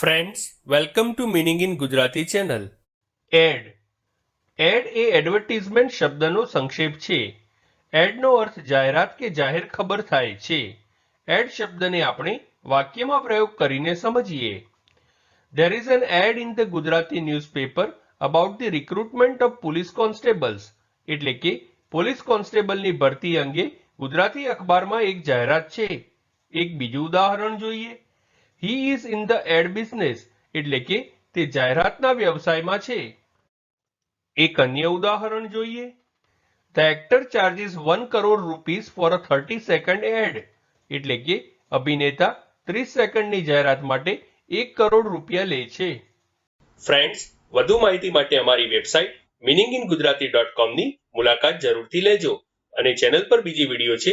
Friends welcome to meaning in Gujarati channel ad ad A advertisement શબ્દનો સંક્ષેપ છે. એડનો અર્થ જાહેરાત કે જાહેર ખબર થાય છે. એડ શબ્દને આપણે વાક્યમાં પ્રયોગ કરીને સમજીએ. There is an ad in the Gujarati newspaper about the recruitment of police constables એટલે કે પોલીસ કોન્સ્ટેબલની ભરતી અંગે ગુજરાતી અખબારમાં એક જાહેરાત છે. એક બીજું ઉદાહરણ જોઈએ. He is in the ad business એટલે કે તે જાહેરાતના વ્યવસાયમાં છે. એક અન્ય ઉદાહરણ જોઈએ. The actor charges one crore rupees for a thirty second ad એટલે કે અભિનેતા ત્રીસ સેકન્ડની જાહેરાત માટે એક કરોડ રૂપિયા લે છે. ફ્રેન્ડ્સ વધુ માહિતી માટે અમારી website meaning in Gujarati dot કોમની મુલાકાત જરૂરથી લેજો અને ચેનલ પર બીજી વીડિયો છે